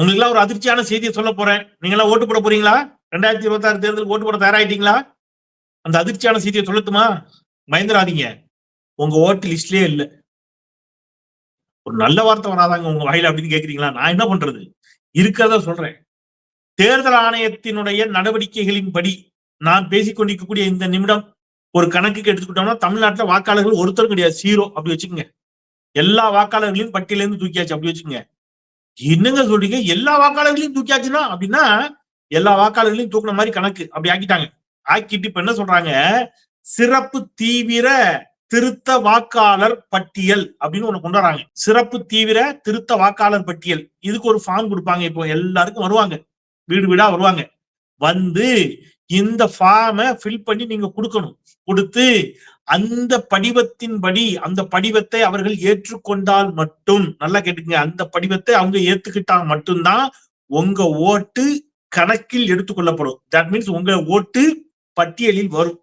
உங்களுக்கு எல்லாம் ஒரு அதிர்ச்சியான செய்தியை சொல்ல போறேன். நீங்க எல்லாம் ஓட்டு போட போறீங்களா? ரெண்டாயிரத்தி இருபத்தி ஆறு தேர்தல் ஓட்டு போட தயாராயிட்டீங்களா? அந்த அதிர்ச்சியான செய்தியை சொல்லட்டுமா? பயந்துடாதீங்க. உங்க ஓட்டு லிஸ்ட்லயே இல்ல. ஒரு நல்ல வார்த்தை வராதாங்க உங்க வாயில அப்படின்னு கேக்குறீங்களா? நான் என்ன பண்றது? இருக்கிறத சொல்றேன். தேர்தல் ஆணையத்தினுடைய நடவடிக்கைகளின் படி நான் பேசிக்கொண்டிருக்கக்கூடிய இந்த நிமிடம் ஒரு கணக்குக்கு எடுத்துக்கிட்டோம்னா தமிழ்நாட்டில் வாக்காளர்கள் ஒருத்தரும் கிடையாது. ஜீரோ அப்படி வச்சுக்கோங்க. எல்லா வாக்காளர்களையும் பட்டியலேருந்து தூக்கியாச்சு அப்படி வச்சுக்கோங்க. என்னங்க சொல்றீங்க? எல்லா வாக்காளர்களையும் தூக்கியாச்சுன்னா அப்படின்னா எல்லா வாக்காளர்களையும் தூக்குன மாதிரி கணக்கு. அப்படி ஆக்கிட்டாங்க. ஆக்கிட்டு இப்ப என்ன சொல்றாங்க? சிறப்பு தீவிர திருத்த வாக்காளர் பட்டியல் அப்படின்னு ஒண்ணு கொண்டு வராங்க சிறப்பு தீவிர திருத்த வாக்காளர் பட்டியல். இதுக்கு ஒரு ஃபார்ம் கொடுப்பாங்க. இப்போ எல்லாருக்கும் வருவாங்க. வீடு வீடா வருவாங்க. வந்து இந்த ஃபார்மை ஃபில் பண்ணி நீங்க கொடுக்கணும். கொடுத்து அந்த படிவத்தின்படி அந்த படிவத்தை அவர்கள் ஏற்றுக்கொண்டால் மட்டும் நல்லா கேட்டுக்கங்க அந்த படிவத்தை அவங்க ஏத்துக்கிட்டா மட்டும்தான் உங்க ஓட்டு கணக்கில் எடுத்துக்கொள்ளப்படும் தட் மீன்ஸ் உங்க ஓட்டு பட்டியலில் வரும்.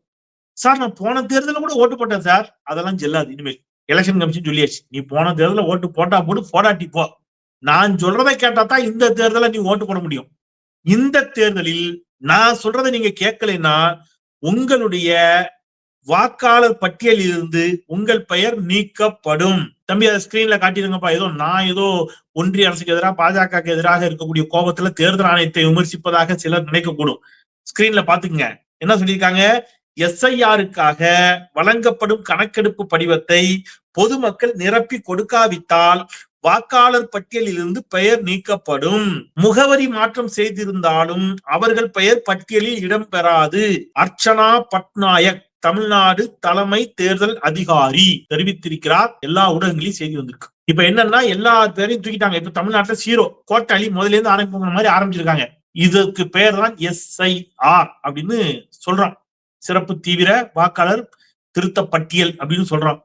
சார் நான் போன தேர்தலில் கூட ஓட்டு போட்டேன் சார் அதெல்லாம் செல்லாது இனிமேல். எலெக்ஷன் கமிஷன் சொல்லியாச்சு. நீ போன தேர்தலில் ஓட்டு போட்டா போட்டு போடாட்டி போ. நான் சொல்றதை கேட்டா தான் இந்த தேர்தலை நீ ஓட்டு போட முடியும். இந்த தேர்தலில் நான் சொல்றதை நீங்க கேட்கலைன்னா உங்களுடைய வாக்காளர் பட்டியலில் இருந்து உங்கள் பெயர் நீக்கப்படும். தம்பி அதை ஸ்கிரீன்ல காட்டிடுங்கப்பா. ஏதோ நான் ஏதோ ஒன்றிய அரசுக்கு எதிராக பாஜகவுக்கு எதிராக இருக்கக்கூடிய கோபத்துல தேர்தல் ஆணையத்தை விமர்சிப்பதாக சிலர் நினைக்கக்கூடும். ஸ்கிரீன்ல பாத்துக்கங்க என்ன சொல்லியிருக்காங்க? எஸ்ஐஆருக்காக வழங்கப்படும் கணக்கெடுப்பு படிவத்தை பொதுமக்கள் நிரப்பி கொடுக்காவிட்டால் வாக்காளர் பட்டியலில் இருந்து பெயர் நீக்கப்படும். முகவரி மாற்றம் செய்திருந்தாலும் அவர்கள் பெயர் பட்டியலில் இடம்பெறாது. அர்ச்சனா பட்நாயக். தமிழ்நாடு தலைமை தேர்தல் அதிகாரி தெரிவித்திருக்கிறார். எல்லா ஊடகங்களையும் செய்தி வந்திருக்கு. இப்ப என்னன்னா எல்லா பேரையும் தூக்கிட்டாங்க. இப்ப தமிழ்நாட்டுல சீரோ கோட்டாளி முதல்ல இருந்து ஆரம்பிக்கிற மாதிரி ஆரம்பிச்சிருக்காங்க. இதுக்கு பேர் தான் எஸ்ஐஆர் அப்படின்னு சொல்றான். சிறப்பு தீவிர வாக்காளர் திருத்த பட்டியல் அப்படின்னு சொல்றான்.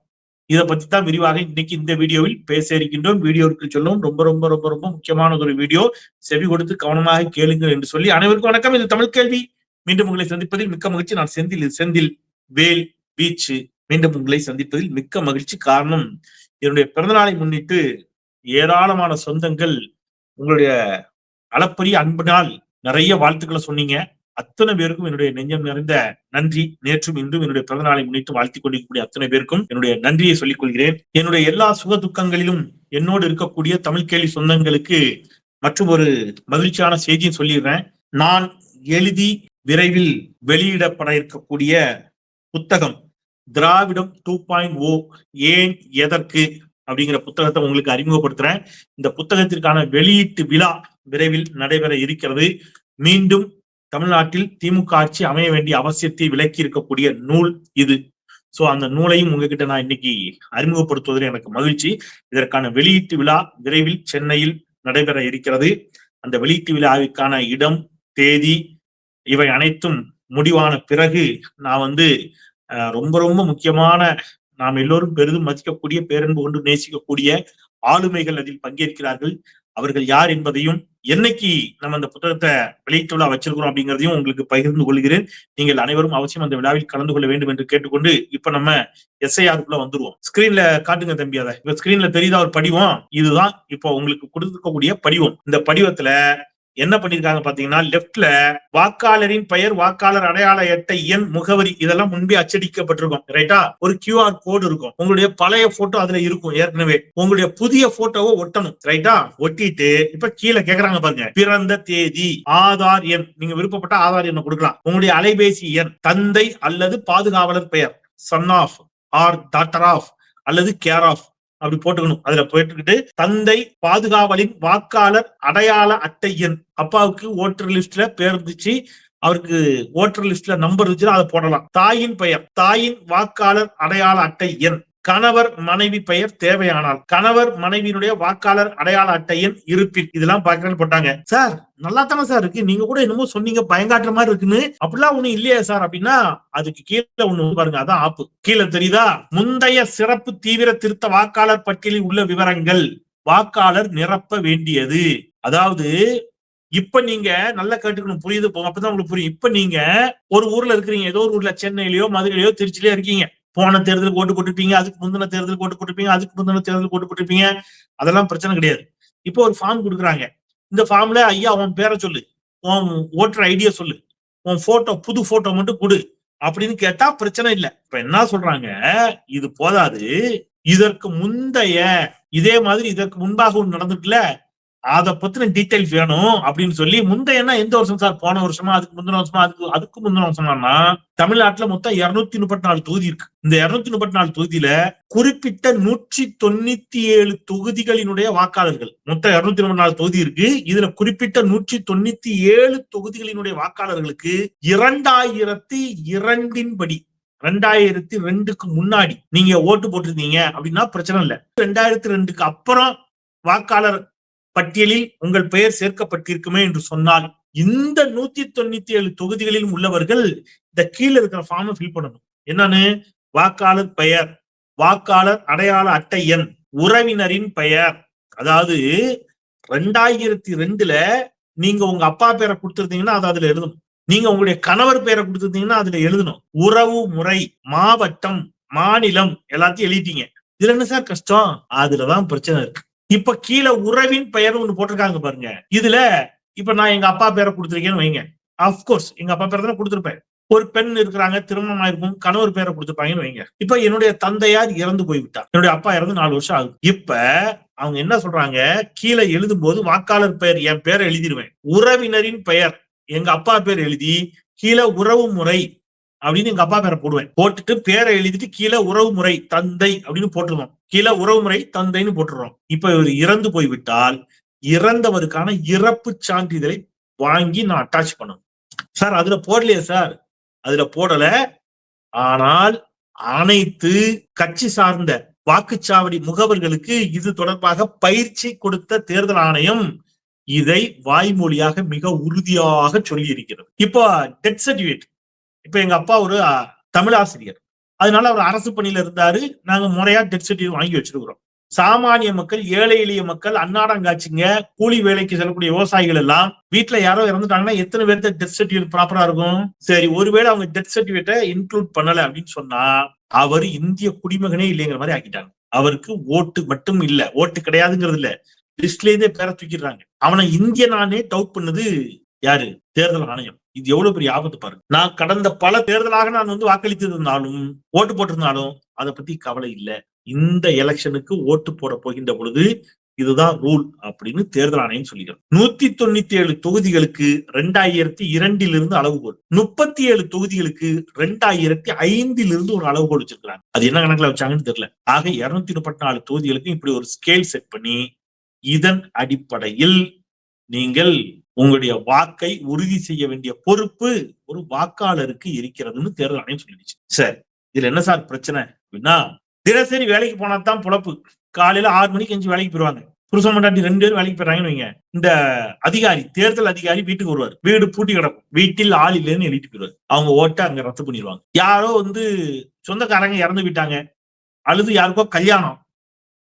இதை பத்தி தான் விரிவாக இன்னைக்கு இந்த வீடியோவில் பேச இருக்கின்றோம். வீடியோவுக்கு சொல்லவும் ரொம்ப ரொம்ப ரொம்ப ரொம்ப முக்கியமான ஒரு வீடியோ. செவி கொடுத்து கவனமாக கேளுங்கள் என்று சொல்லி அனைவருக்கும் வணக்கம். இது தமிழ் கேள்வி. மீண்டும் உங்களை சந்திப்பதில் மிக்க மகிழ்ச்சி. நான் செந்தில் செந்தில். வேல் பீச்சு மீண்டும் உங்களை சந்திப்பதில் மிக்க மகிழ்ச்சி. காரணம் என்னுடைய பிறந்தநாளை முன்னிட்டு ஏராளமான சொந்தங்கள் உங்களுடைய அளப்பரிய அன்பினால் நிறைய வாழ்த்துக்களை சொன்னீங்க. அத்தனை பேருக்கும் என்னுடைய நெஞ்சம் நிறைந்த நன்றி. நேற்றும் இன்றும் என்னுடைய பிறந்தநாளை முன்னிட்டு வாழ்த்தி கொண்டிருக்கக்கூடிய அத்தனை பேருக்கும் என்னுடைய நன்றியை சொல்லிக் கொள்கிறேன். என்னுடைய எல்லா சுக துக்கங்களிலும் என்னோடு இருக்கக்கூடிய தமிழ் கேள்வி சொந்தங்களுக்கு மற்றும் ஒரு மகிழ்ச்சியான செய்தியும் சொல்லிடுறேன். நான் எழுதி விரைவில் வெளியிடப்பட இருக்கக்கூடிய புத்தகம். திராவிடம் டூ பாயிண்ட் ஓ ஏன் எதற்கு அப்படிங்கிற புத்தகத்தை உங்களுக்கு அறிமுகப்படுத்துறேன். இந்த புத்தகத்திற்கான வெளியீட்டு விழா விரைவில் நடைபெற இருக்கிறது. மீண்டும் தமிழ்நாட்டில் திமுக ஆட்சி அமைய வேண்டிய அவசியத்தை விளக்கி இருக்கக்கூடிய நூல் இது. சோ அந்த நூலையும் உங்ககிட்ட நான் இன்னைக்கு அறிமுகப்படுத்துவதில் எனக்கு மகிழ்ச்சி. இதற்கான வெளியீட்டு விழா விரைவில் சென்னையில் நடைபெற இருக்கிறது. அந்த வெளியீட்டு விழாவிற்கான இடம் தேதி இவை அனைத்தும் முடிவான பிறகு நான் வந்து ரொம்ப ரொம்ப முக்கியமான நாம் எல்லோரும் பெரிதும் மதிக்கக்கூடிய பேரன்பு கொண்டு நேசிக்கக்கூடிய ஆளுமைகள் அதில் பங்கேற்கிறார்கள். அவர்கள் யார் என்பதையும் என்னைக்கு நம்ம அந்த புத்தகத்தை வெளியீட்டு விழா வச்சிருக்கிறோம் அப்படிங்கிறதையும் உங்களுக்கு பகிர்ந்து கொள்கிறேன். நீங்கள் அனைவரும் அவசியம் அந்த விழாவில் கலந்து கொள்ள வேண்டும் என்று கேட்டுக்கொண்டு இப்ப நம்ம எஸ்ஐஆருக்குள்ள வந்துருவோம். ஸ்கிரீன்ல காட்டுங்க தம்பி அதை. இப்ப ஸ்கிரீன்ல தெரியுதா ஒரு படிவம்? இதுதான் இப்போ உங்களுக்கு கொடுத்துருக்கக்கூடிய படிவம். இந்த படிவத்துல என்ன பண்ணிருக்காங்க பாத்தீங்கன்னா லெப்ட்ல வாக்காளரின் பெயர் வாக்காளர் அடையாள அட்டை எண் முகவரி இதெல்லாம் முன்பே அச்சடிக்கப்பட்டிருக்கும். ரைட்டா ஒரு கியூஆர் கோடு இருக்கும். உங்களுடைய பழைய போட்டோ அதுல இருக்கும் ஏற்கனவே. உங்களுடைய புதிய போட்டோவை ஒட்டணும். ரைட்டா ஒட்டிட்டு இப்ப கீழே கேக்குறாங்க பாருங்க. பிறந்த தேதி ஆதார் எண். நீங்க விருப்பப்பட்ட ஆதார் எண்ணை கொடுக்கலாம். உங்களுடைய அலைபேசி எண் தந்தை அல்லது பாதுகாவலர் பெயர். Son of or daughter of அல்லது கேர் ஆஃப் அப்படி போட்டுக்கணும். அதுல போயிட்டுக்கிட்டு தந்தை பாதுகாவலின் வாக்காளர் அடையாள அட்டை எண். அப்பாவுக்கு ஓட்டர் லிஸ்ட்ல பேர் இருந்துச்சு. அவருக்கு ஓட்டர் லிஸ்ட்ல நம்பர் இருந்துச்சுன்னா அதை போடலாம். தாயின் பெயர். தாயின் வாக்காளர் அடையாள அட்டை எண். கணவர் மனைவி பெயர் தேவையானால் கணவர் மனைவியினுடைய வாக்காளர் அடையாள அட்டையின் இருப்பில். இருப்பின் இதெல்லாம் பாக்கிறேன்னு போட்டாங்க. சார் நல்லா தானே சார் இருக்கு. நீங்க கூட என்னமோ சொன்னீங்க பயங்காட்டுற மாதிரி இருக்குன்னு. அப்படிலாம் ஒண்ணு இல்லையா சார். அப்படின்னா அதுக்கு கீழே ஒண்ணு பாருங்க அதான் ஆப்பு. கீழே தெரியுதா? முந்தைய சிறப்பு தீவிர திருத்த வாக்காளர் பட்டியலில் உள்ள விவரங்கள் வாக்காளர் நிரப்ப வேண்டியது. அதாவது இப்ப நீங்க நல்லா கேட்டுக்கணும் புரியுது அப்பதான் உங்களுக்கு புரியும். இப்ப நீங்க ஒரு ஊர்ல இருக்கிறீங்க ஏதோ ஒரு ஊர்ல சென்னையிலயோ மதுரையிலயோ திருச்சிலயோ இருக்கீங்க. போன தேர்தலுக்கு ஓட்டு போட்டுருப்பீங்க அதுக்கு முந்தின தேர்தலுக்கு ஓட்டு போட்டுருப்பீங்க அதுக்கு முந்தின தேர்தலுக்கு ஓட்டு போட்டுருப்பீங்க. அதெல்லாம் பிரச்சனை கிடையாது. இப்போ ஒரு ஃபார்ம் கொடுக்குறாங்க. இந்த ஃபார்ம்ல ஐயா உன் பேரை சொல்லு. உன் ஓட்டர் ஐடியா சொல்லு. உன் போட்டோ புது போட்டோ மட்டும் கொடு. அப்படின்னு கேட்டா பிரச்சனை இல்லை. இப்ப என்ன சொல்றாங்க? இது போதாது. இதற்கு முந்தைய இதே மாதிரி இதற்கு முன்பாக ஒன்று நடந்துட்டுல அத பத்தின டீட்டெயில்ஸ் வேணும் அப்படின்னு சொல்லி முந்தையனா எந்த வருஷம் சார்? போன வருஷமா? அதுக்கு முந்தின வருஷமா? அதுக்கு அதுக்கு முந்தின வருஷமானா தமிழ்நாட்டுல மொத்தம் இருநூத்தி முப்பத்தி நாலு தொகுதி இருக்கு. இந்த இருநூத்தி முப்பத்தி நாலு தொகுதியில குறிப்பிட்ட நூற்றி தொண்ணூத்தி ஏழு தொகுதிகளினுடைய வாக்காளர்கள் மொத்தம் இருநூத்தி முப்பத்தி நாலு தொகுதி இருக்கு. இதுல குறிப்பிட்ட நூற்றி தொண்ணூத்தி ஏழு தொகுதிகளினுடைய வாக்காளர்களுக்கு இரண்டாயிரத்தி இரண்டின் படி ரெண்டாயிரத்தி ரெண்டுக்கு முன்னாடி நீங்க ஓட்டு போட்டிருந்தீங்க அப்படின்னா பிரச்சனை இல்லை. ரெண்டாயிரத்தி ரெண்டுக்கு அப்புறம் வாக்காளர் பட்டியலில் உங்கள் பெயர் சேர்க்கப்பட்டிருக்குமே என்று சொன்னால் இந்த நூத்தி தொண்ணூத்தி ஏழு தொகுதிகளிலும் உள்ளவர்கள் இந்த கீழே இருக்கிற ஃபார்மை ஃபில் பண்ணணும். என்னன்னு? வாக்காளர் பெயர். வாக்காளர் அடையாள அட்டை எண். உறவினரின் பெயர். அதாவது ரெண்டாயிரத்தி ரெண்டுல நீங்க உங்க அப்பா பேரை கொடுத்திருந்தீங்கன்னா அது அதுல எழுதணும். நீங்க உங்களுடைய கணவர் பேரை கொடுத்துருந்தீங்கன்னா அதுல எழுதணும். உறவு முறை மாவட்டம் மாநிலம் எல்லாத்தையும் எழுதிட்டீங்க. இதுல என்ன சார் கஷ்டம்? அதுலதான் பிரச்சனை இருக்கு. இப்ப கீழே உறவின் பெயர் ஒண்ணு போட்டிருக்காங்க பாருங்க. இதுல இப்ப நான் எங்க அப்பா பேரை கொடுத்துருக்கேன்னு வைங்க. அப்கோர்ஸ் எங்க அப்பா பேரை தானே கொடுத்துருப்பேன். ஒரு பெண் இருக்கிறாங்க திருமணம் ஆயிருக்கும் கணவர் பேரை கொடுத்துருப்பாங்கன்னு வைங்க. இப்ப என்னுடைய தந்தையார் இறந்து போய்விட்டார். என்னுடைய அப்பா இறந்து நாலு வருஷம் ஆகுது. இப்ப அவங்க என்ன சொல்றாங்க? கீழே எழுதும் போது வாக்காளர் பெயர் என் பேரை எழுதிடுவேன் உறவினரின் பெயர் எங்க அப்பா பேர் எழுதி கீழே உறவு முறை அப்படின்னு எங்க அப்பா பேரை போடுவேன். போட்டுட்டு பேரை எழுதிட்டு கீழே உறவு முறை தந்தை அப்படின்னு போட்டுருவோம். கீழே உறவு முறை தந்தைன்னு போட்டுறோம் இப்ப இவர் இறந்து போய்விட்டால் இறந்தவருக்கான இறப்பு சான்றிதழை வாங்கி நான் அட்டாச் பண்ணணும். சார் அதுல போடலையே சார். அதுல போடல. ஆனால் அனைத்து கட்சி சார்ந்த வாக்குச்சாவடி முகவர்களுக்கு இது தொடர்பாக பயிற்சி கொடுத்த தேர்தல் ஆணையம் இதை வாய்மொழியாக மிக உறுதியாக சொல்லி இருக்கிறது இப்போ டெத் சர்டிபிகேட் இப்ப எங்க அப்பா ஒரு தமிழ் ஆசிரியர். அதனால அவர் அரசு பணியில இருந்தாரு. நாங்க முறையா டெட் சர்டிஃபிகேட் வாங்கி வச்சிருக்கிறோம். சாமானிய மக்கள் ஏழை எளிய மக்கள் அன்னாடங்காட்சிங்க கூலி வேலைக்கு செல்லக்கூடிய விவசாயிகள் எல்லாம் வீட்டுல யாரோ இறந்துட்டாங்கன்னா எத்தனை பேர்த்த டெத் சர்டிஃபிகேட் ப்ராப்பரா இருக்கும்? சரி ஒருவேளை அவங்க டெத் சர்டிஃபிகேட்டை இன்க்ளூட் பண்ணல அப்படின்னு சொன்னா அவர் இந்திய குடிமகனே இல்லைங்கிற மாதிரி ஆக்கிட்டாங்க. அவருக்கு ஓட்டு மட்டும் இல்ல ஓட்டு கிடையாதுங்கிறது இல்ல. லிஸ்ட்ல இருந்தே பேரை தூக்கிடுறாங்க. அவனை இந்தியனானே டவுட் பண்ணது யாரு? தேர்தல் ஆணையம். இது எவ்வளவு பெரிய ஆபத்து பாருங்க. நான் கடந்த பல தேர்தலாக நான் வந்து வாக்களித்திருந்தாலும் ஓட்டு போட்டிருந்தாலும் அதை பத்தி கவலை இல்லை. இந்த எலெக்ஷனுக்கு ஓட்டு போட போகின்ற பொழுது இதுதான் ரூல் அப்படின்னு தேர்தல் ஆணையம் சொல்லிக்கிறது நூத்தி தொண்ணூத்தி ஏழு தொகுதிகளுக்கு ரெண்டாயிரத்தி இரண்டிலிருந்து அளவுகோல். முப்பத்தி ஏழு தொகுதிகளுக்கு ரெண்டாயிரத்தி ஐந்திலிருந்து ஒரு அளவுகோல் வச்சிருக்கிறாங்க. அது என்ன கணக்குல வச்சாங்கன்னு தெரியல. ஆக இருநூத்தி முப்பத்தி நாலு தொகுதிகளுக்கு இப்படி ஒரு ஸ்கேல் செட் பண்ணி இதன் அடிப்படையில் நீங்கள் உங்களுடைய வாக்கை உறுதி செய்ய வேண்டிய பொறுப்பு ஒரு வாக்காளருக்கு இருக்கிறதுன்னு தேர்தல் ஆணையம் சொல்லிடுச்சு. சரி இதுல என்ன சார் பிரச்சனை அப்படின்னா தினசரி வேலைக்கு போனா தான் பொழப்பு. காலையில ஆறு மணிக்கு அஞ்சு வேலைக்கு போயிருவாங்க. புருஷன் மண்டாட்டி ரெண்டு பேரும் வேலைக்கு போயிடுறாங்கன்னு வைங்க. இந்த அதிகாரி தேர்தல் அதிகாரி வீட்டுக்கு வருவார். வீடு பூட்டி கிடக்கும். வீட்டில் ஆள் இல்லைன்னு எழுதிட்டு போயிருவார். அவங்க ஓட்டை அங்க ரத்து பண்ணிடுவாங்க யாரோ வந்து சொந்தக்காரங்க இறந்து போயிட்டாங்க. அழுது யாருக்கோ கல்யாணம்.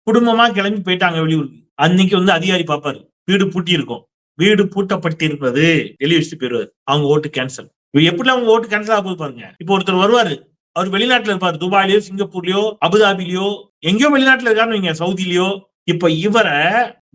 குடும்பமா கிளம்பி போயிட்டாங்க வெளியூருக்கு. அன்னைக்கு வந்து அதிகாரி பார்ப்பாரு. வீடு பூட்டி இருக்கும். வீடு பூட்டப்பட்டிருப்பது எழுதி பெறுவது அவங்க ஓட்டு கேன்சல் எப்படி அவங்க ஓட்டு கேன்சல் ஆக பாருங்க. இப்போ ஒருத்தர் வருவாரு. அவர் வெளிநாட்டுல இருப்பாரு. துபாயிலயோ சிங்கப்பூர்லயோ அபுதாபிலயோ எங்கேயோ வெளிநாட்டுல இருக்காருன்னு வைங்க சவுதிலயோ. இப்ப இவரை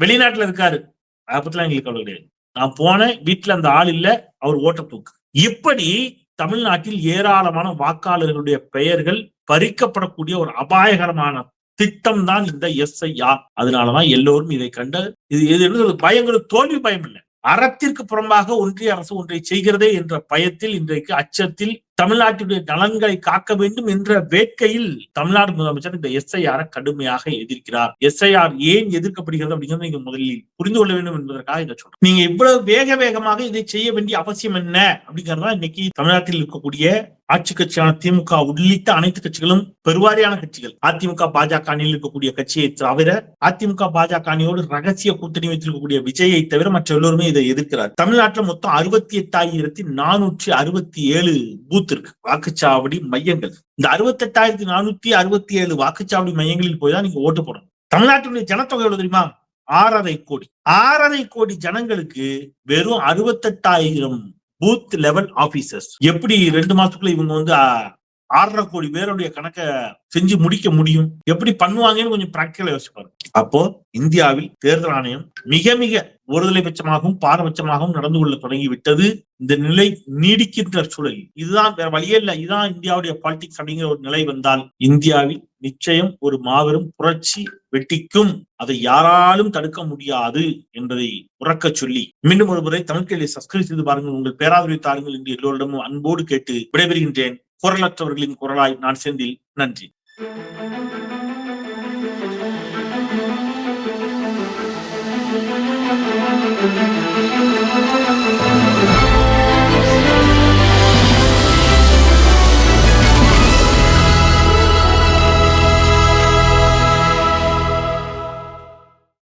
வெளிநாட்டுல இருக்காரு. அதை பத்திலாம் எங்களுக்கு கவலை கிடையாது. நான் போனேன் வீட்டுல அந்த ஆள் இல்ல. அவர் ஓட்ட தூக்கு. இப்படி தமிழ்நாட்டில் ஏராளமான வாக்காளர்களுடைய பெயர்கள் பறிக்கப்படக்கூடிய ஒரு அபாயகரமான திட்டம் தான் இந்த எஸ்ஐஆர் அதனாலதான் எல்லோரும் இதை கண்டு இது இது என்ன பயங்களுக்கு தோல்வி பயம் இல்லை. அறத்திற்கு புறம்பாக ஒன்றிய அரசு ஒன்றை செய்கிறதே என்ற பயத்தில் இன்றைக்கு அச்சத்தில் தமிழ்நாட்டினுடைய நலன்களை காக்க வேண்டும் என்ற வேட்கையில் தமிழ்நாடு முதலமைச்சர் இந்த எஸ்ஐஆரை கடுமையாக எதிர்க்கிறார். எஸ்ஐஆர் ஏன் எதிர்க்கப்படுகிறது அப்படிங்கிறத நீங்க முதலில் புரிந்து கொள்ள வேண்டும் என்பதற்காக இதை சொல்றேன் நீங்க இவ்வளவு வேக வேகமாக இதை செய்ய வேண்டிய அவசியம் என்ன அப்படிங்கறதா இன்னைக்கு தமிழ்நாட்டில் இருக்கக்கூடிய ஆட்சி கட்சியான திமுக உள்ளிட்ட அனைத்து கட்சிகளும் பெருவாரியான கட்சிகள். அதிமுக பாஜக அணியில் இருக்கக்கூடிய கட்சியை தவிர அதிமுக பாஜக அணியோடு ரகசிய கூட்டணி வைத்திருக்கக்கூடிய விஜயை தவிர மற்ற எல்லோருமே இதை எதிர்க்கிறார். தமிழ்நாட்டில் மொத்தம் அறுபத்தி எட்டாயிரத்தி நானூற்றி அறுபத்தி ஏழு பூத் இருக்கு. வாக்குச்சாவடி மையங்கள். இந்த அறுபத்தி எட்டாயிரத்தி நானூத்தி அறுபத்தி ஏழு வாக்குச்சாவடி மையங்களில் போய் தான் நீங்க ஓட்டு போடணும். தமிழ்நாட்டினுடைய ஜனத்தொகை எவ்வளவு தெரியுமா? ஆறரை கோடி. ஆறரை கோடி ஜனங்களுக்கு வெறும் அறுபத்தெட்டாயிரம் பூத் லெவல் ஆபீசர்ஸ் எப்படி ரெண்டு மாசத்துக்குள்ள இவங்க வந்து ஆறரை கோடி பேருடைய கணக்கை செஞ்சு முடிக்க முடியும். எப்படி பண்ணுவாங்கன்னு கொஞ்சம் பிராக்டிக்கலா யோசிப்பாரு அப்போ இந்தியாவில் தேர்தல் ஆணையம் மிக மிக ஒருதலை பட்சமாகவும் பாரபட்சமாகவும் நடந்து கொள்ள தொடங்கி விட்டது இந்த நிலை நீடிக்கின்ற சூழல் இதுதான் வேற வழியே இல்லை. இதுதான் இந்தியாவுடைய பாலிடிக்ஸ் அப்படிங்கிற ஒரு நிலை வந்தால் இந்தியாவில் நிச்சயம் ஒரு மாபெரும் புரட்சி வெட்டிக்கும் அதை யாராலும் தடுக்க முடியாது என்பதை உறக்க சொல்லி. மீண்டும் ஒரு முறை தமிழ் சப்ஸ்கிரைப் செய்து பாருங்கள். உங்கள் பேராதரவை தாருங்கள் என்று எல்லோரிடமும் அன்போடு கேட்டு விடைபெறுகின்றேன். குரலற்றவர்களின் குரலாய் நான் செந்தில் நன்றி